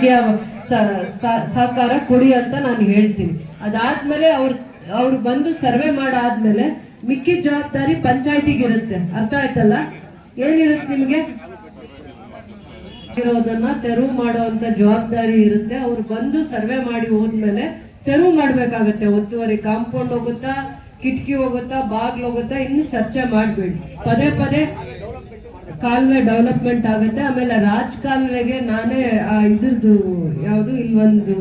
ರೀತಿಯ ಸಹಕಾರ ಕೊಡಿ ಅಂತ ನಾನು ಹೇಳ್ತೀನಿ. ಅದಾದ್ಮೇಲೆ ಅವ್ರು ಅವ್ರು ಬಂದು ಸರ್ವೆ ಮಾಡಾದ್ಮೇಲೆ ಮಿಕ್ಕಿದ ಜವಾಬ್ದಾರಿ ಪಂಚಾಯತಿಗೆ ಇರುತ್ತೆ ಅರ್ಥ ಆಯ್ತಲ್ಲ? ಏನಿರುತ್ತೆ ನಿಮ್ಗೆ? ಇರೋದನ್ನ ತೆರವು ಮಾಡುವಂತ ಜವಾಬ್ದಾರಿ ಇರುತ್ತೆ. ಅವ್ರು ಬಂದು ಸರ್ವೆ ಮಾಡಿ ಹೋದ್ಮೇಲೆ ತೆರವು ಮಾಡ್ಬೇಕಾಗತ್ತೆ. ಒತ್ತುವರಿ ಕಾಂಪೌಂಡ್ ಹೋಗುತ್ತಾ, ಕಿಟಕಿ ಹೋಗುತ್ತಾ, ಬಾಗ್ಲು ಹೋಗುತ್ತಾ, ಇನ್ನು ಚರ್ಚೆ ಮಾಡ್ಬೇಡಿ. ಪದೇ ಪದೇ ಕಾಲುವೆ ಡೆವಲಪ್ಮೆಂಟ್ ಆಗುತ್ತೆ. ಆಮೇಲೆ ರಾಜ್ ಕಾಲುವೆಗೆ ನಾನೇ ಇದ್ರದ್ದು ಯಾವುದು ಇಲ್ಲೊಂದು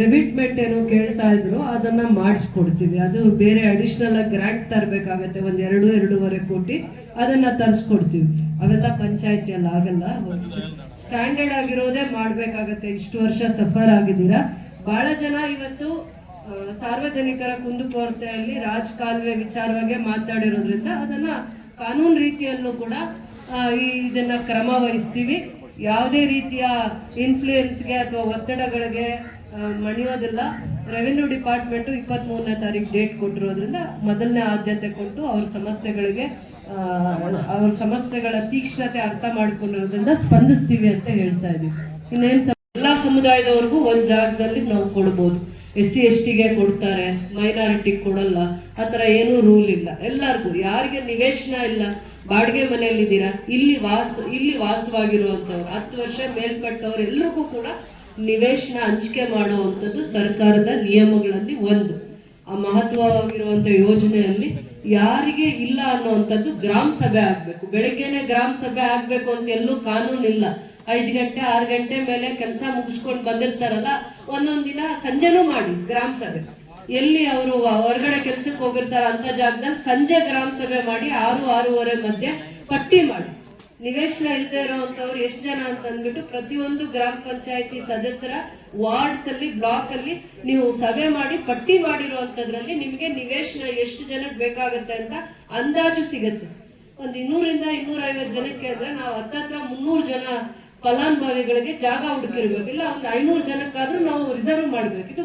ರೆವಿಟ್ಮೆಂಟ್ ಏನೋ ಕೇಳ್ತಾ ಇದ್ರು, ಅದನ್ನ ಮಾಡಿಸ್ಕೊಡ್ತೀವಿ. ಅದು ಬೇರೆ ಅಡಿಷನಲ್ ಆಗಿ ಗ್ರಾಂಟ್ ತರಬೇಕಾಗತ್ತೆ, ಒಂದ್ ಎರಡು, ಎರಡೂವರೆ ಕೋಟಿ. ಅದನ್ನ ತರಿಸ್ಕೊಡ್ತೀವಿ. ಅವೆಲ್ಲ ಪಂಚಾಯತಿ ಅಲ್ಲ ಆಗಲ್ಲ ಸ್ಟ್ಯಾಂಡರ್ಡ್ ಆಗಿರೋದೇ ಮಾಡ್ಬೇಕಾಗತ್ತೆ. ಇಷ್ಟು ವರ್ಷ ಸಫರ್ ಆಗಿದ್ದೀರಾ. ಬಹಳ ಜನ ಇವತ್ತು ಸಾರ್ವಜನಿಕರ ಕುಂದುಕೊರತೆಯಲ್ಲಿ ರಾಜ್ ಕಾಲುವೆ ವಿಚಾರವಾಗಿ ಮಾತಾಡಿರೋದ್ರಿಂದ ಅದನ್ನ ಕಾನೂನು ರೀತಿಯಲ್ಲೂ ಕೂಡ ಇದನ್ನ ಕ್ರಮ ವಹಿಸ್ತೀವಿ ಯಾವುದೇ ರೀತಿಯ ಇನ್ಫ್ಲೂಯೆನ್ಸ್ಗೆ ಅಥವಾ ಒತ್ತಡಗಳಿಗೆ ಮಣಿಯೋದಿಲ್ಲ. ರೆವೆನ್ಯೂ ಡಿಪಾರ್ಟ್ಮೆಂಟು ಇಪ್ಪತ್ತ್ ಮೂರನೇ ತಾರೀಕು ಡೇಟ್ ಕೊಟ್ಟಿರೋದ್ರಿಂದ ಮೊದಲನೇ ಆದ್ಯತೆ ಕೊಟ್ಟು ಅವ್ರ ಸಮಸ್ಯೆಗಳಿಗೆ ಅವ್ರ ಸಮಸ್ಯೆಗಳ ತೀಕ್ಷ್ಣತೆ ಅರ್ಥ ಮಾಡ್ಕೊಂಡಿರೋದ್ರಿಂದ ಸ್ಪಂದಿಸ್ತೀವಿ ಅಂತ ಹೇಳ್ತಾ ಇದೀವಿ. ಇನ್ನೇನು ಎಲ್ಲಾ ಸಮುದಾಯದವ್ರಿಗೂ ಒಂದ್ ಜಾಗದಲ್ಲಿ ನಾವು ಕೊಡ್ಬೋದು. ಎಸ್ ಸಿ ಎಸ್ ಟಿಗೆ ಕೊಡ್ತಾರೆ ಮೈನಾರಿಟಿ ಕೊಡಲ್ಲ ಥರ ಏನೂ ರೂಲ್ ಇಲ್ಲ. ಎಲ್ಲರಿಗೂ, ಯಾರಿಗೆ ನಿವೇಶನ ಇಲ್ಲ, ಬಾಡಿಗೆ ಮನೆಯಲ್ಲಿದ್ದೀರಾ, ಇಲ್ಲಿ ವಾಸ, ಇಲ್ಲಿ ವಾಸವಾಗಿರುವಂಥವ್ರು, ಹತ್ತು ವರ್ಷ ಮೇಲ್ಪಟ್ಟವ್ರು ಎಲ್ರಿಗೂ ಕೂಡ ನಿವೇಶನ ಹಂಚಿಕೆ ಮಾಡುವಂಥದ್ದು ಸರ್ಕಾರದ ನಿಯಮಗಳಲ್ಲಿ ಒಂದು. ಆ ಮಹತ್ವವಾಗಿರುವಂತ ಯೋಜನೆಯಲ್ಲಿ ಯಾರಿಗೆ ಇಲ್ಲ ಅನ್ನುವಂಥದ್ದು ಗ್ರಾಮ ಸಭೆ ಆಗಬೇಕು. ಬೆಳಗ್ಗೆನೆ ಗ್ರಾಮ ಸಭೆ ಆಗಬೇಕು ಅಂತ ಎಲ್ಲೂ ಕಾನೂನು ಇಲ್ಲ ಐದು ಗಂಟೆ, ಆರು ಗಂಟೆ ಮೇಲೆ ಕೆಲಸ ಮುಗಿಸ್ಕೊಂಡು ಬಂದಿರ್ತಾರಲ್ಲ, ಒಂದೊಂದ್ ದಿನ ಸಂಜೆನೂ ಮಾಡಿ ಗ್ರಾಮ ಸಭೆ. ಎಲ್ಲಿ ಅವರು ಹೊರಗಡೆ ಕೆಲ್ಸಕ್ಕೆ ಹೋಗಿರ್ತಾರ ಅಂತ ಜಾಗದಲ್ಲಿ ಸಂಜೆ ಗ್ರಾಮ ಸಭೆ ಮಾಡಿ ಆರು, ಆರೂವರೆ ಮಧ್ಯೆ ಪಟ್ಟಿ ಮಾಡಿ. ನಿವೇಶನ ಇಲ್ಲದೆ ಇರುವಂತವ್ರು ಎಷ್ಟು ಜನ ಅಂತ ಅಂದ್ಬಿಟ್ಟು ಪ್ರತಿಯೊಂದು ಗ್ರಾಮ ಪಂಚಾಯತಿ ಸದಸ್ಯರ ವಾರ್ಡ್ಸ್ ಅಲ್ಲಿ ಬ್ಲಾಕ್ ಅಲ್ಲಿ ನೀವು ಸಭೆ ಮಾಡಿ ಪಟ್ಟಿ ಮಾಡಿರುವಂತದ್ರಲ್ಲಿ ನಿಮ್ಗೆ ನಿವೇಶನ ಎಷ್ಟು ಜನಕ್ಕೆ ಬೇಕಾಗುತ್ತೆ ಅಂತ ಅಂದಾಜು ಸಿಗುತ್ತೆ. ಒಂದು ಇನ್ನೂರಿಂದ ಇನ್ನೂರ ಐವತ್ತು ಜನಕ್ಕೆ ಅಂದ್ರೆ ನಾವು ಹತ್ತತ್ರ ಮುನ್ನೂರು ಜನ ಫಲಾನುಭವಿಗಳಿಗೆ ಜಾಗ ಹುಡುಕಿರ್ಬೇಕಿಲ್ಲ ಒಂದು ಐನೂರು ಜನಕ್ಕಾದ್ರೂ ನಾವು ರಿಸರ್ವ್ ಮಾಡ್ಬೇಕು. ಇದು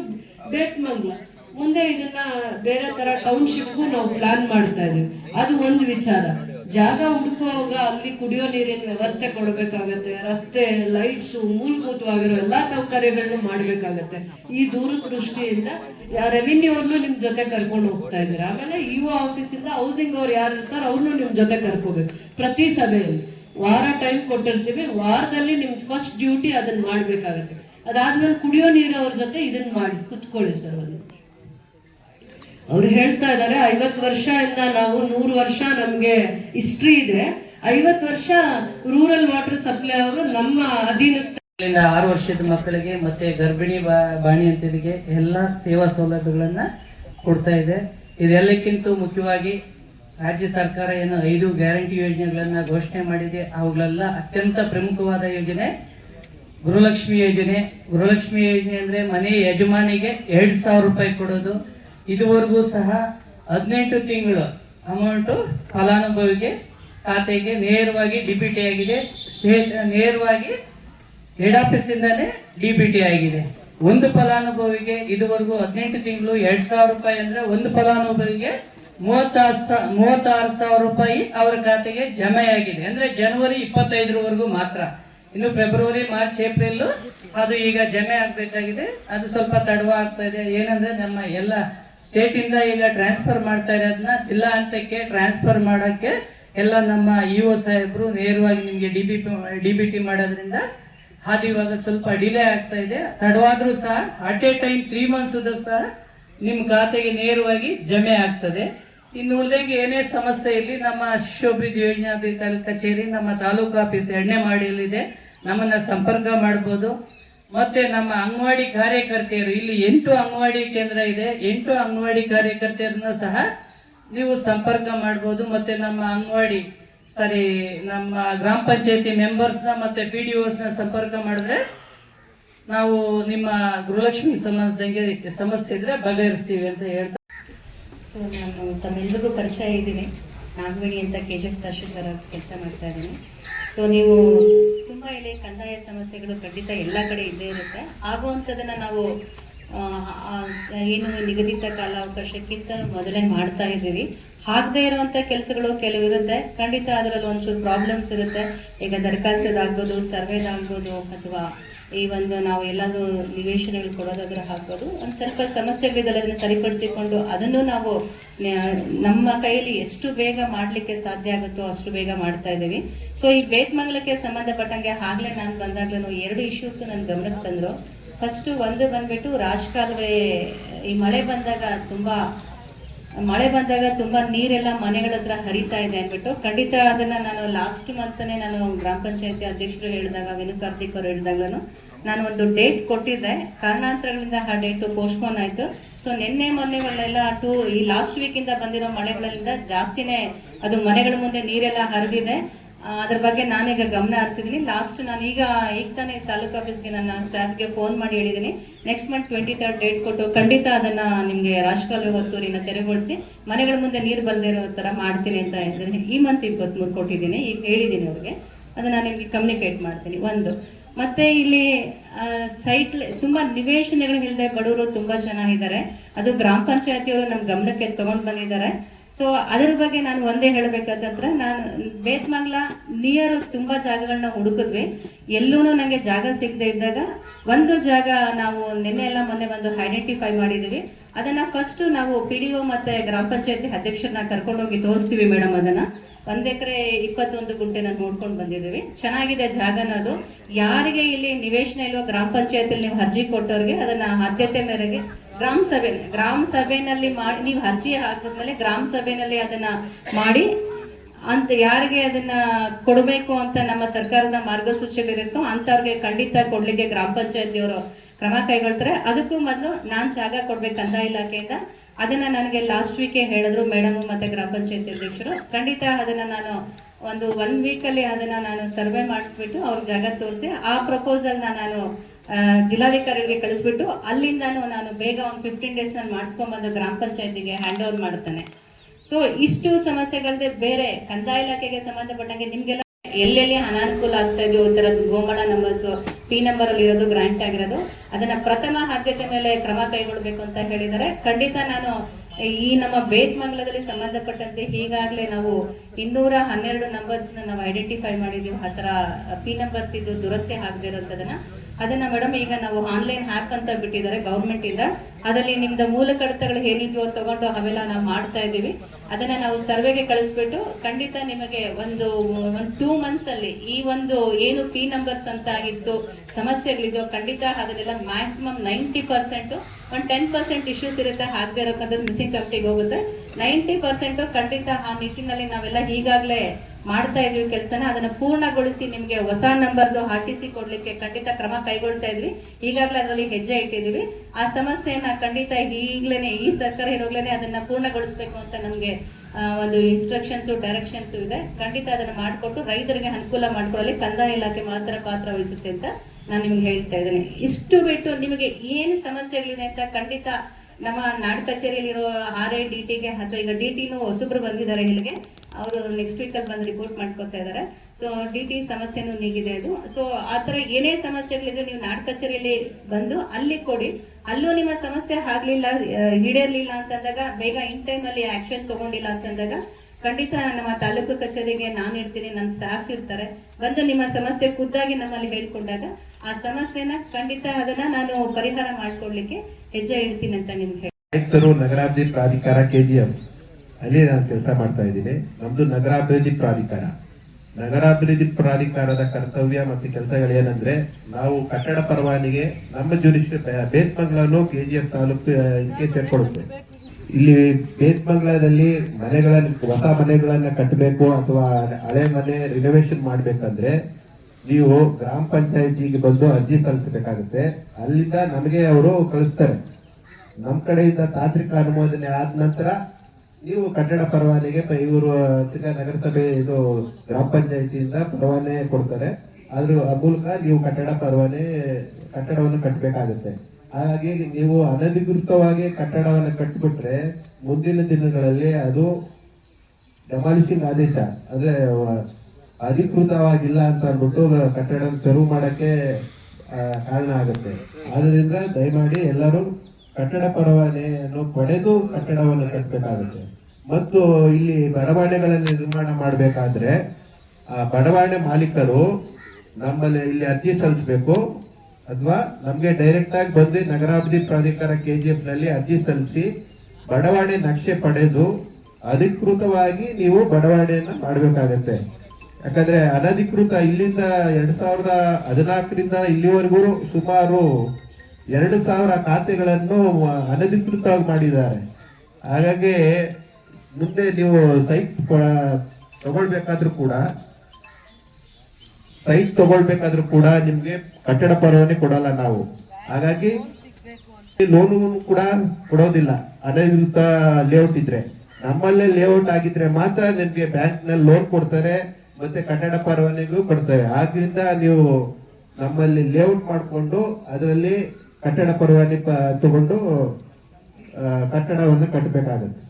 ಬೇಕ್ಮಂಗ್ಲ ಮುಂದೆ ಇದನ್ನ ಬೇರೆ ತರ ಟೌನ್ಶಿಪ್ಗೂ ನಾವು ಪ್ಲಾನ್ ಮಾಡ್ತಾ ಇದೀವಿ ಅದು ಒಂದು ವಿಚಾರ. ಜಾಗ ಹುಡುಕುವಾಗ ಅಲ್ಲಿ ಕುಡಿಯೋ ನೀರಿನ ವ್ಯವಸ್ಥೆ ಕೊಡಬೇಕಾಗತ್ತೆ, ರಸ್ತೆ ಲೈಟ್ಸ್ ಮೂಲಭೂತವಾಗಿರೋ ಎಲ್ಲಾ ಸೌಕರ್ಯಗಳನ್ನು ಮಾಡ್ಬೇಕಾಗತ್ತೆ. ಈ ದೂರದೃಷ್ಟಿಯಿಂದ ರೆವಿನ್ಯೂ ಅವ್ರನ್ನು ನಿಮ್ ಜೊತೆ ಕರ್ಕೊಂಡು ಹೋಗ್ತಾ ಇದ್ದೀರಾ? ಆಮೇಲೆ ಇ ಆಫೀಸ್ ಇಂದ ಹೌಸಿಂಗ್ ಅವ್ರು ಯಾರು ಇರ್ತಾರೋ ಅವ್ರನ್ನೂ ನಿಮ್ ಜೊತೆ ಕರ್ಕೋಬೇಕು. ಪ್ರತಿ ಸಭೆಯಲ್ಲಿ. ವಾರ ಟೈಮ್ ಕೊಟ್ಟಿರ್ತೀವಿ. ವಾರದಲ್ಲಿ ನಿಮ್ ಫಸ್ಟ್ ಡ್ಯೂಟಿ ಅದನ್ನ ಮಾಡ್ಬೇಕಾಗತ್ತೆ. ಅದಾದ್ಮೇಲೆ ಕುಡಿಯೋ ಅವ್ರ ಜೊತೆ ಇದನ್ನ ಮಾಡಿ, ಕುತ್ಕೊಳ್ಳಿ ಸರ್ ಒಂದು ಅವ್ರು ಹೇಳ್ತಾ ಇದ್ದಾರೆ ಐವತ್ ವರ್ಷದಿಂದ ನಾವು ನೂರು ವರ್ಷ ನಮ್ಗೆ ಹಿಸ್ಟ್ರಿ ಇದೆ. ಐವತ್ ವರ್ಷ ರೂರಲ್ ವಾಟರ್ ಸಪ್ಲೈ ಅವರು ನಮ್ಮ ಅಧೀನಕ್ಕೆ ಆರು ವರ್ಷದ ಮಕ್ಕಳಿಗೆ ಮತ್ತೆ ಗರ್ಭಿಣಿ ಬಾಣಿ ಬಾಣಿಯಂತರಿಗೆ ಎಲ್ಲ ಸೇವಾ ಸೌಲಭ್ಯಗಳನ್ನ ಕೊಡ್ತಾ ಇದೆ. ಇದೆಲ್ಲಕ್ಕಿಂತ ಮುಖ್ಯವಾಗಿ ರಾಜ್ಯ ಸರ್ಕಾರ ಏನು ಐದು ಗ್ಯಾರಂಟಿ ಯೋಜನೆಗಳನ್ನ ಘೋಷಣೆ ಮಾಡಿದೆ. ಅವುಗಳೆಲ್ಲ ಅತ್ಯಂತ ಪ್ರಮುಖವಾದ ಯೋಜನೆ. ಗೃಹಲಕ್ಷ್ಮಿ ಯೋಜನೆ. ಗೃಹಲಕ್ಷ್ಮಿ ಯೋಜನೆ ಅಂದ್ರೆ ಮನೆ ಯಜಮಾನಿಗೆ ಎರಡ್ ಸಾವಿರ ರೂಪಾಯಿ ಕೊಡೋದು. ಇದುವರೆಗೂ ಸಹ ಹದಿನೆಂಟು ತಿಂಗಳು ಅಮೌಂಟು ಫಲಾನುಭವಿಗೆ ಖಾತೆಗೆ ನೇರವಾಗಿ ಡಿಬಿಟಿ ಆಗಿದೆ. ಸ್ಟೇಟ್ ನೇರವಾಗಿ ಹೆಡ್ ಆಫೀಸ್ ಇಂದಾನೆ ಡಿಬಿಟಿ ಆಗಿದೆ. ಒಂದು ಫಲಾನುಭವಿಗೆ ಇದುವರೆಗೂ ಹದಿನೆಂಟು ತಿಂಗಳು ಎರಡ್ ಸಾವಿರ ರೂಪಾಯಿ ಅಂದ್ರೆ ಒಂದು ಫಲಾನುಭವಿಗೆ ಮೂವತ್ತಾರು ಮೂವತ್ತಾರು ಸಾವಿರ ರೂಪಾಯಿ ಅವರ ಖಾತೆಗೆ ಜಮೆ ಆಗಿದೆ ಅಂದ್ರೆ ಜನವರಿ ಇಪ್ಪತ್ತೈದರವರೆಗೂ ಮಾತ್ರ. ಇನ್ನು ಫೆಬ್ರವರಿ, ಮಾರ್ಚ್, ಏಪ್ರಿಲ್ ಅದು ಈಗ ಜಮೆ ಆಗ್ಬೇಕಾಗಿದೆ. ಅದು ಸ್ವಲ್ಪ ತಡವ ಆಗ್ತಾ ಇದೆ. ಏನಂದ್ರೆ ನಮ್ಮ ಎಲ್ಲ ಸ್ಟೇಟ್ ಇಂದ ಈಗ ಟ್ರಾನ್ಸ್ಫರ್ ಮಾಡ್ತಾ ಇರೋದನ್ನ ಜಿಲ್ಲಾ ಹಂತಕ್ಕೆ ಟ್ರಾನ್ಸ್ಫರ್ ಮಾಡೋಕ್ಕೆ ಎಲ್ಲ ನಮ್ಮ ಇ ಒ ಸಾಹೇಬರು ನೇರವಾಗಿ ನಿಮ್ಗೆ D B D B T ಮಾಡೋದ್ರಿಂದ ಅದು ಇವಾಗ ಸ್ವಲ್ಪ ಡಿಲೇ ಆಗ್ತಾ ಇದೆ. ತಡವಾದ್ರೂ ಸಹ, at a time three months ಸಹ ನಿಮ್ಮ ಖಾತೆಗೆ ನೇರವಾಗಿ ಜಮೆ ಆಗ್ತದೆ. ಇನ್ನು ಉಳಿದಂಗೆ ಏನೇ ಸಮಸ್ಯೆ ಇಲ್ಲಿ ನಮ್ಮ ಶಿಶುಭಿವೃದ್ಧಿ ಯೋಜನಾಧಿಕಾರಿ ಕಚೇರಿ, ನಮ್ಮ ತಾಲೂಕು ಆಫೀಸ್ ಎಣ್ಣೆ ಮಾಡಿಯಲ್ಲಿದೆ. ನಮ್ಮನ್ನ ಸಂಪರ್ಕ ಮಾಡ್ಬೋದು. ಮತ್ತೆ ನಮ್ಮ ಅಂಗನವಾಡಿ ಕಾರ್ಯಕರ್ತೆಯರು, ಇಲ್ಲಿ ಎಂಟು ಅಂಗನವಾಡಿ ಕೇಂದ್ರ ಇದೆ. ಎಂಟು ಅಂಗನವಾಡಿ ಕಾರ್ಯಕರ್ತೆಯರನ್ನ ಸಹ ನೀವು ಸಂಪರ್ಕ ಮಾಡ್ಬೋದು. ಮತ್ತೆ ನಮ್ಮ ಅಂಗನವಾಡಿ, ಸರಿ, ನಮ್ಮ ಗ್ರಾಮ ಪಂಚಾಯತಿ ಮೆಂಬರ್ಸ್ನ ಮತ್ತೆ ಪಿ ಡಿ ನ ಸಂಪರ್ಕ ಮಾಡಿದ್ರೆ ನಾವು ನಿಮ್ಮ ಗೃಹಲಕ್ಷ್ಮಿ ಸಂಬಂಧದಂಗೆ ಸಮಸ್ಯೆ ಇದ್ರೆ ಬಗೆಹರಿಸ್ತೀವಿ ಅಂತ ಹೇಳ್ತಾ ನಾನು ತಮ್ಮೆಲ್ಲರಿಗೂ ಪರಿಚಯ ಇದ್ದೀನಿ. ನಾಗವೇಣಿ ಅಂತ ಕೆ ಜಿ ತಹಶೀಲ್ದಾರ್ ಕೆಲಸ ಮಾಡ್ತಾ ಇದ್ದೀನಿ. ಸೊ ನೀವು ತುಂಬ ಇಲ್ಲಿ ಕಂದಾಯ ಸಮಸ್ಯೆಗಳು ಖಂಡಿತ ಎಲ್ಲ ಕಡೆ ಇದ್ದೇ ಇರುತ್ತೆ. ಆಗುವಂಥದ್ದನ್ನು ನಾವು ಏನು ನಿಗದಿತ ಕಾಲಾವಕಾಶಕ್ಕಿಂತ ಮೊದಲೇ ಮಾಡ್ತಾ ಇದ್ದೀವಿ. ಆಗದೆ ಇರುವಂತ ಕೆಲಸಗಳು ಕೆಲವು ಇರುತ್ತೆ ಖಂಡಿತ ಅದರಲ್ಲಿ ಒಂಚೂರು ಪ್ರಾಬ್ಲಮ್ಸ್ ಇರುತ್ತೆ. ಈಗ ದರಖಾಸ್ತದಾಗ್ಬೋದು ಸರ್ವೇದಾಗ್ಬೋದು ಅಥವಾ ಈ ಒಂದು ನಾವು ಎಲ್ಲಾದ್ರೂ ನಿವೇಶನಗಳು ಕೊಡೋದಾದ್ರೆ ಹಾಕ್ಬೋದು ಒಂದು ಸ್ವಲ್ಪ ಸಮಸ್ಯೆಗಳಿದ್ದಲ್ಲ ಅದನ್ನು ಸರಿಪಡಿಸಿಕೊಂಡು ಅದನ್ನು ನಾವು ನಮ್ಮ ಕೈಯಲ್ಲಿ ಎಷ್ಟು ಬೇಗ ಮಾಡಲಿಕ್ಕೆ ಸಾಧ್ಯ ಆಗುತ್ತೋ ಅಷ್ಟು ಬೇಗ ಮಾಡ್ತಾ ಇದ್ದೀವಿ. ಸೊ ಈ ಬೇತ್ಮಂಗಲಕ್ಕೆ ಸಂಬಂಧಪಟ್ಟಂಗೆ ಆಗ್ಲೇ ನಾನು ಬಂದಾಗ್ಲೂ ಎರಡು ಇಶ್ಯೂಸ್ ನನ್ನ ಗಮನಕ್ಕೆ ತಂದರು. ಫಸ್ಟ್ ಒಂದು ಬಂದ್ಬಿಟ್ಟು ರಾಜಕಾಲುವೆ ಈ ಮಳೆ ಬಂದಾಗ ತುಂಬಾ ಮಳೆ ಬಂದಾಗ ತುಂಬಾ ನೀರೆಲ್ಲ ಮನೆಗಳ ಹತ್ರ ಹರಿತಾ ಇದೆ ಅಂದ್ಬಿಟ್ಟು ಖಂಡಿತ ಅದನ್ನ ನಾನು ಲಾಸ್ಟ್ ಮಂತ್ನೇ ನಾನು ಗ್ರಾಮ ಪಂಚಾಯತಿ ಅಧ್ಯಕ್ಷರು ಹೇಳಿದಾಗ ವಿನು ಕಾರ್ತಿಕ್ ಅವರು ಹೇಳಿದಾಗ್ಲೂ ನಾನು ಒಂದು ಡೇಟ್ ಕೊಟ್ಟಿದ್ದೆ. ಕಾರಣಾಂತರಗಳಿಂದ ಆ ಡೇಟ್ ಪೋಸ್ಟ್ಪೋನ್ ಆಯ್ತು. ಸೊ ನಿನ್ನೆ ಮೊನ್ನೆಗಳನ್ನೆಲ್ಲ ಟೂ ಈ ಲಾಸ್ಟ್ ವೀಕಿಂದ ಬಂದಿರೋ ಮಳೆಗಳಿಂದ ಜಾಸ್ತಿನೇ ಅದು ಮನೆಗಳ ಮುಂದೆ ನೀರೆಲ್ಲ ಹರಿದಿದೆ. ಅದ್ರ ಬಗ್ಗೆ ನಾನೀಗ ಗಮನ ಹರಿಸಿದ್ದೀನಿ ಲಾಸ್ಟ್ ನಾನು ಈಗ ಈಗ ತಾನೇ ತಾಲೂಕು ಆಫೀಸ್ಗೆ ನನ್ನ ಸ್ಟಾಫ್ಗೆ ಫೋನ್ ಮಾಡಿ ಹೇಳಿದ್ದೀನಿ next month twenty third date ಕೊಟ್ಟು ಖಂಡಿತ ಅದನ್ನ ನಿಮ್ಗೆ ರಾಜಕಾಲುವೆ ಹೊತ್ತೂರಿನ ತೆರವುಗೊಳಿಸಿ ಮನೆಗಳ ಮುಂದೆ ನೀರು ಬಲ್ಲದೆ ಇರೋ ತರ ಮಾಡ್ತೀನಿ ಅಂತ ಹೇಳಿದ್ರೆ ಈ ಮಂತ್ ಇಪ್ಪತ್ತ್ಮೂರು ಕೊಟ್ಟಿದ್ದೀನಿ ಈಗ ಹೇಳಿದ್ದೀನಿ ಅವ್ರಿಗೆ. ಅದನ್ನ ನಿಮ್ಗೆ ಕಮ್ಯುನಿಕೇಟ್ ಮಾಡ್ತೀನಿ. ಒಂದು. ಮತ್ತೆ ಇಲ್ಲಿ ಸೈಟ್ ತುಂಬಾ ನಿವೇಶನಗಳು ಇಲ್ಲದೆ ಬಡವರು ತುಂಬಾ ಚೆನ್ನಾಗಿದ್ದಾರೆ ಅದು ಗ್ರಾಮ ಪಂಚಾಯತಿಯವರು ನಮ್ಮ ಗಮನಕ್ಕೆ ತಗೊಂಡ್ ಬಂದಿದ್ದಾರೆ. ಸೊ ಅದ್ರ ಬಗ್ಗೆ ನಾನು ಒಂದೇ ಹೇಳಬೇಕಾದ್ರೆ ನಾನು ಬೇತ್ಮಂಗ್ಲ ನಿಯರ್ ತುಂಬಾ ಜಾಗಗಳನ್ನ ಹುಡುಕಿದ್ವಿ. ಎಲ್ಲೂ ನಂಗೆ ಜಾಗ ಸಿಗದೆ ಇದ್ದಾಗ ಒಂದು ಜಾಗ ನಾವು ನಿನ್ನೆ ಎಲ್ಲ ಮೊನ್ನೆ ಬಂದು ಐಡೆಂಟಿಫೈ ಮಾಡಿದೀವಿ. ಅದನ್ನ ಫಸ್ಟ್ ನಾವು ಪಿ ಡಿ ಒ ಮತ್ತೆ ಗ್ರಾಮ ಪಂಚಾಯತಿ ಅಧ್ಯಕ್ಷರನ್ನ ಕರ್ಕೊಂಡೋಗಿ ತೋರಿಸ್ತೀವಿ ಮೇಡಮ್ ಅದನ್ನ. ಒಂದ್ ಎಕರೆ ಇಪ್ಪತ್ತೊಂದು ಗುಂಟೆನ ನೋಡ್ಕೊಂಡು ಬಂದಿದ್ದೀವಿ. ಚೆನ್ನಾಗಿದೆ ಜಾಗನ ಅದು. ಯಾರಿಗೆ ಇಲ್ಲಿ ನಿವೇಶನ ಇಲ್ವೋ ಗ್ರಾಮ ಪಂಚಾಯತಿಲಿ ನೀವು ಅರ್ಜಿ ಕೊಟ್ಟವ್ರಿಗೆ ಅದನ್ನ ಆದ್ಯತೆ ಮೇರೆಗೆ ಗ್ರಾಮ ಸಭೆ, ಗ್ರಾಮ ಸಭೆಯಲ್ಲಿ ಮಾಡಿ ನೀವು ಅರ್ಜಿ ಹಾಕಿದ್ಮೇಲೆ ಗ್ರಾಮ ಸಭೆಯಲ್ಲಿ ಅದನ್ನ ಮಾಡಿ, ಅಂತ ಯಾರಿಗೆ ಅದನ್ನ ಕೊಡಬೇಕು ಅಂತ ನಮ್ಮ ಸರ್ಕಾರದ ಮಾರ್ಗಸೂಚಿಗಳಿರುತ್ತೋ ಅಂತವ್ರಿಗೆ ಖಂಡಿತ ಕೊಡ್ಲಿಕ್ಕೆ ಗ್ರಾಮ ಪಂಚಾಯತಿಯವರು ಕ್ರಮ ಕೈಗೊಳ್ತಾರೆ. ಅದಕ್ಕೂ ಮೊದಲು ನಾನ್ ಜಾಗ ಕೊಡ್ಬೇಕು ಕಂದಾಯ ಇಲಾಖೆಯಿಂದ ಅದನ್ನ ನನಗೆ ಲಾಸ್ಟ್ ವೀಕೆ ಹೇಳಿದ್ರು ಮೇಡಮ್ ಮತ್ತೆ ಗ್ರಾಮ ಪಂಚಾಯತಿ ಅಧ್ಯಕ್ಷರು. ಖಂಡಿತ ಅದನ್ನ ನಾನು ಒಂದು ಒನ್ ವೀಕ್ ಅಲ್ಲಿ ಅದನ್ನ ನಾನು ಸರ್ವೆ ಮಾಡಿಸ್ಬಿಟ್ಟು ಅವ್ರ ಜಾಗ ತೋರಿಸಿ, ಆ ಪ್ರಪೋಸಲ್ ನಾನು ಜಿಲ್ಲಾಧಿಕಾರಿಗಳಿಗೆ ಕಳಿಸ್ಬಿಟ್ಟು ಅಲ್ಲಿಂದಾನು ನಾನು ಬೇಗ ಒಂದು ಫಿಫ್ಟೀನ್ ಡೇಸ್ ನಾನು ಮಾಡಿಸ್ಕೊಂಬಂದು ಗ್ರಾಮ ಪಂಚಾಯತಿಗೆ ಹ್ಯಾಂಡ್ ಓವರ್ ಮಾಡ್ತಾನೆ. ಸೊ ಇಷ್ಟು ಸಮಸ್ಯೆಗಳದೆ ಬೇರೆ ಕಂದಾಯ ಇಲಾಖೆಗೆ ಸಂಬಂಧಪಟ್ಟಂಗೆ ನಿಮ್ಗೆಲ್ಲ ಎಲ್ಲೆಲ್ಲಿ ಅನಾನುಕೂಲ ಆಗ್ತಾ ಇದೆಯೋ ಈ ಥರದ್ದು ಗೋಮಾಳ ನಂಬರ್ಸ್ ಪಿ ನಂಬರ್ ಅಲ್ಲಿ ಇರೋದು ಗ್ರಾಂಟ್ ಆಗಿರೋದು, ಅದನ್ನ ಪ್ರಥಮ ಆದ್ಯತೆ ಮೇಲೆ ಕ್ರಮ ಕೈಗೊಳ್ಬೇಕು ಅಂತ ಹೇಳಿದರೆ ಖಂಡಿತ ನಾನು ಈ ನಮ್ಮ ಬೇತ್ಮಂಗಲದಲ್ಲಿ ಸಂಬಂಧಪಟ್ಟಂತೆ ಈಗಾಗಲೇ ನಾವು ಇನ್ನೂರ ಹನ್ನೆರಡು ನಂಬರ್ಸ್ ನಾವು ಐಡೆಂಟಿಫೈ ಮಾಡಿದೀವಿ. ಆ ಥರ ಪಿ ನಂಬರ್ಸ್ ಇದು ದುರಸ್ತಿ ಆಗದೆ ಇರೋದನ್ನ ಅದನ್ನ ಮೇಡಮ್ ಈಗ ನಾವು ಆನ್ಲೈನ್ ಹ್ಯಾಕ್ ಅಂತ ಬಿಟ್ಟಿದ್ದಾರೆ ಗೌರ್ಮೆಂಟ್ ಇಂದ. ಅದರಲ್ಲಿ ನಿಮ್ದು ಮೂಲ ಕಡತಗಳು ಏನಿದೆಯೋ ತಗೊಂಡು ಅವೆಲ್ಲ ನಾವು ಮಾಡ್ತಾ ಇದ್ದೀವಿ. ಅದನ್ನ ನಾವು ಸರ್ವೆಗೆ ಕಳಿಸ್ಬಿಟ್ಟು ಖಂಡಿತ ನಿಮಗೆ ಒಂದು ಒಂದು ಟೂ ಮಂತ್ಸ್ ಅಲ್ಲಿ ಈ ಒಂದು ಏನು ಪಿ ನಂಬರ್ಸ್ ಅಂತ ಆಗಿತ್ತು ಸಮಸ್ಯೆಗಳಿದೆಯೋ ಖಂಡಿತ ಅದನ್ನೆಲ್ಲ ಮ್ಯಾಕ್ಸಿಮಮ್ ನೈಂಟಿ ಪರ್ಸೆಂಟ್ ಒಂದು ಟೆನ್ ಪರ್ಸೆಂಟ್ ಇಶ್ಯೂಸ್ ಇರುತ್ತೆ ಆಗದೆ ಇರೋಕ್ಕಂದ್ರೆ ಮಿಸ್ಸಿಂಗ್ ಕಮಿಟಿಗೆ ಹೋಗುತ್ತೆ. ನೈಂಟಿ ಪರ್ಸೆಂಟ್ ಖಂಡಿತ ಆ ನಿಟ್ಟಿನಲ್ಲಿ ನಾವೆಲ್ಲ ಈಗಾಗಲೇ ಮಾಡ್ತಾ ಇದೀವಿ ಕೆಲಸನ, ಅದನ್ನ ಪೂರ್ಣಗೊಳಿಸಿ ನಿಮ್ಗೆ ಹೊಸ ನಂಬರ್ದು ಸಿ ಕೊಡ್ಲಿಕ್ಕೆ ಖಂಡಿತ ಕ್ರಮ ಕೈಗೊಳ್ತಾ ಇದ್ವಿ. ಈಗಾಗಲೇ ಅದರಲ್ಲಿ ಹೆಜ್ಜೆ ಇಟ್ಟಿದೀವಿ ಆ ಸಮಸ್ಯೆಯನ್ನ ಖಂಡಿತ ಈಗ್ಲೇನೆ, ಈ ಸರ್ಕಾರ ಇರೋಗ್ಲೇನೆ ಅದನ್ನ ಪೂರ್ಣಗೊಳಿಸ್ಬೇಕು ಅಂತ ನಮ್ಗೆ ಒಂದು ಇನ್ಸ್ಟ್ರಕ್ಷನ್ಸ್ ಡೈರೆಕ್ಷನ್ಸ್ ಇದೆ. ಖಂಡಿತ ಅದನ್ನ ಮಾಡಿಕೊಟ್ಟು ರೈತರಿಗೆ ಅನುಕೂಲ ಮಾಡ್ಕೊಳ್ಳಲಿ ಕಂದಾಯ ಇಲಾಖೆ ಮಾತ್ರ ಪಾತ್ರ ವಹಿಸುತ್ತೆ ಅಂತ ನಾನು ನಿಮ್ಗೆ ಹೇಳ್ತಾ ಇದ್ದೇನೆ. ಇಷ್ಟು ಬಿಟ್ಟು ನಿಮಗೆ ಏನು ಸಮಸ್ಯೆಗಳಿದೆ ಅಂತ ಖಂಡಿತ ನಮ್ಮ ನಾಡ್ ಕಚೇರಿಯಲ್ಲಿರೋ ಆರ್ ಐ ಡಿ ಟಿಗೆ ಅಥವಾ ಈಗ ಡಿ ಟಿನೂ ಹೊಸಬ್ರು ಬಂದಿದ್ದಾರೆ ಇಲ್ಲಿಗೆ ಅವರು ನೆಕ್ಸ್ಟ್ ವೀಕಲ್ಲಿ ಬಂದು ರಿಪೋರ್ಟ್ ಮಾಡ್ಕೊತಾ ಇದ್ದಾರೆ ಸೊ ಡಿ ಟಿ ಸಮಸ್ಯೆನೂ ನೀಗಿದೆ ಅದು. ಸೊ ಆ ಥರ ಏನೇ ಸಮಸ್ಯೆಗಳಿದ್ರು ನೀವು ನಾಡ್ ಕಚೇರಿಯಲ್ಲಿ ಬಂದು ಅಲ್ಲಿ ಕೊಡಿ. ಅಲ್ಲೂ ನಿಮ್ಮ ಸಮಸ್ಯೆ ಆಗ್ಲಿಲ್ಲ ಈಡೇರ್ಲಿಲ್ಲ ಅಂತಂದಾಗ ಬೇಗ ಇನ್ ಟೈಮ್ ಅಲ್ಲಿ ಆಕ್ಷನ್ ತಗೊಂಡಿಲ್ಲ ಅಂತಂದಾಗ ಖಂಡಿತ ನಮ್ಮ ತಾಲೂಕು ಕಚೇರಿಗೆ ನಾನು ಇರ್ತೀನಿ ನನ್ನ ಸ್ಟಾಫ್ ಇರ್ತಾರೆ. ಬಂದು ನಿಮ್ಮ ಸಮಸ್ಯೆ ಖುದ್ದಾಗಿ ನಮ್ಮಲ್ಲಿ ಹೇಳ್ಕೊಂಡಾಗ ಆ ಸಮಸ್ಯೆನ ಖಂಡಿತ ಅದನ್ನ ನಾನು ಪರಿಹಾರ ಮಾಡ್ಕೊಡ್ಲಿಕ್ಕೆ ಹೆಜ್ಜೆ ಇಡ್ತೀನಿ ಅಂತ ನಿಮ್ಗೆ ನಗರಾಭಿವೃದ್ಧಿ ಪ್ರಾಧಿಕಾರ ಕೆಜಿಎಂ ಅಲ್ಲಿ ನಾನು ಕೆಲಸ ಮಾಡ್ತಾ ಇದ್ದೀನಿ. ನಮ್ದು ನಗರಾಭಿವೃದ್ಧಿ ಪ್ರಾಧಿಕಾರ. ನಗರಾಭಿವೃದ್ಧಿ ಪ್ರಾಧಿಕಾರದ ಕರ್ತವ್ಯ ಮತ್ತು ಕೆಲಸಗಳೇನಂದ್ರೆ ನಾವು ಕಟ್ಟಡ ಪರವಾನಿಗೆ ನಮ್ಮ ಜುರಿಸ್ಟ್ ಬೇತ್ಮಂಗ್ಲನ್ನು ಕೆಜಿಎಫ್ ತಾಲೂಕು ಇದಕ್ಕೆ ಸೇರ್ಕೊಳ್ಳುತ್ತೆ ಇಲ್ಲಿ ಬೇತ್ಮಂಗ್ಲದಲ್ಲಿ ಮನೆಗಳನ್ನ, ಹೊಸ ಮನೆಗಳನ್ನ ಕಟ್ಟಬೇಕು ಅಥವಾ ಹಳೆ ಮನೆ ರಿನೋವೇಷನ್ ಮಾಡ್ಬೇಕಂದ್ರೆ, ನೀವು ಗ್ರಾಮ ಪಂಚಾಯತಿಗೆ ಬಂದು ಅರ್ಜಿ ಸಲ್ಲಿಸಬೇಕಾಗುತ್ತೆ. ಅಲ್ಲಿಂದ ನಮಗೆ ಅವರು ಕಳಿಸ್ತಾರೆ. ನಮ್ಮ ಕಡೆಯಿಂದ ತಾಂತ್ರಿಕ ಅನುಮೋದನೆ ಆದ ನಂತರ ನೀವು ಕಟ್ಟಡ ಪರವಾನಿಗೆ ಇವರು ನಗರಸಭೆ ಇದು ಗ್ರಾಮ ಪಂಚಾಯತಿಯಿಂದ ಪರವಾನೆ ಕೊಡ್ತಾರೆ. ಅದ್ರ ಮೂಲಕ ನೀವು ಕಟ್ಟಡ ಪರವಾನೆ, ಕಟ್ಟಡವನ್ನು ಕಟ್ಟಬೇಕಾಗುತ್ತೆ ಹಾಗಾಗಿ ನೀವು ಅನಧಿಕೃತವಾಗಿ ಕಟ್ಟಡವನ್ನು ಕಟ್ಟಿಬಿಟ್ರೆ ಮುಂದಿನ ದಿನಗಳಲ್ಲಿ ಅದು ಡೆಮಾಲಿಷಿಂಗ್ ಆದೇಶ. ಅಂದ್ರೆ ಅಧಿಕೃತವಾಗಿಲ್ಲ ಅಂತ ಅಂದ್ಬಿಟ್ಟು ಕಟ್ಟಡ ತೆರವು ಮಾಡಕ್ಕೆ ಕಾರಣ ಆಗುತ್ತೆ. ಆದ್ರಿಂದ ದಯಮಾಡಿ ಎಲ್ಲರೂ ಕಟ್ಟಡ ಪರವಾನೆಯನ್ನು ಪಡೆದು ಕಟ್ಟಡವನ್ನು ಕಟ್ಟಬೇಕಾಗುತ್ತೆ ಮತ್ತು ಇಲ್ಲಿ ಬಡಾವಣೆಗಳನ್ನು ನಿರ್ಮಾಣ ಮಾಡಬೇಕಾದ್ರೆ, ಆ ಬಡವಾಣೆ ಮಾಲೀಕರು ನಮ್ಮಲ್ಲಿ ಇಲ್ಲಿ ಅರ್ಜಿ ಸಲ್ಲಿಸಬೇಕು. ಅಥವಾ ನಮಗೆ ಡೈರೆಕ್ಟ್ ಆಗಿ ಬಂದು ನಗರಾಭಿವೃದ್ಧಿ ಪ್ರಾಧಿಕಾರ ಕೆಜಿಎಫ್ನಲ್ಲಿ ಅರ್ಜಿ ಸಲ್ಲಿಸಿ ಬಡವಾಣೆ ನಕ್ಷೆ ಪಡೆದು ಅಧಿಕೃತವಾಗಿ ನೀವು ಬಡವಾಣೆಯನ್ನ ಮಾಡಬೇಕಾಗತ್ತೆ. ಯಾಕಂದ್ರೆ ಅನಧಿಕೃತ ಇಲ್ಲಿಂದ ಎರಡ್ ಸಾವಿರದ ಹದಿನಾಲ್ಕರಿಂದ ಇಲ್ಲಿವರೆಗೂ ಸುಮಾರು ಎರಡು ಸಾವಿರ ಖಾತೆಗಳನ್ನು ಅನಧಿಕೃತವಾಗಿ ಮಾಡಿದ್ದಾರೆ. ಹಾಗಾಗಿ ಮುಂದೆ ನೀವು ಸೈಟ್ ತಗೊಳ್ಬೇಕಾದ್ರೂ ಕೂಡ ಸೈಟ್ ತಗೊಳ್ಬೇಕಾದ್ರೂ ಕೂಡ ನಿಮ್ಗೆ ಕಟ್ಟಡ ಪರವಾನೆ ಕೊಡಲ್ಲ ನಾವು. ಹಾಗಾಗಿ ಲೋನು ಕೂಡ ಕೊಡೋದಿಲ್ಲ. ಅನಧಿಕೃತ ಲೇಔಟ್ ಇದ್ರೆ. ನಮ್ಮಲ್ಲೇ ಲೇಔಟ್ ಆಗಿದ್ರೆ ಮಾತ್ರ ನಿಮ್ಗೆ ಬ್ಯಾಂಕ್ನಲ್ಲಿ ಲೋನ್ ಕೊಡ್ತಾರೆ, ಮತ್ತೆ ಕಟ್ಟಡ ಪರವಾನಿಗೂ ಕೊಡ್ತಾರೆ. ಆದ್ರಿಂದ ನೀವು ನಮ್ಮಲ್ಲಿ ಲೇಔಟ್ ಮಾಡಿಕೊಂಡು, ಅದರಲ್ಲಿ ಕಟ್ಟಡ ಪರವಾನಿ ತಗೊಂಡು ಕಟ್ಟಡವನ್ನು ಕಟ್ಟಬೇಕಾಗುತ್ತೆ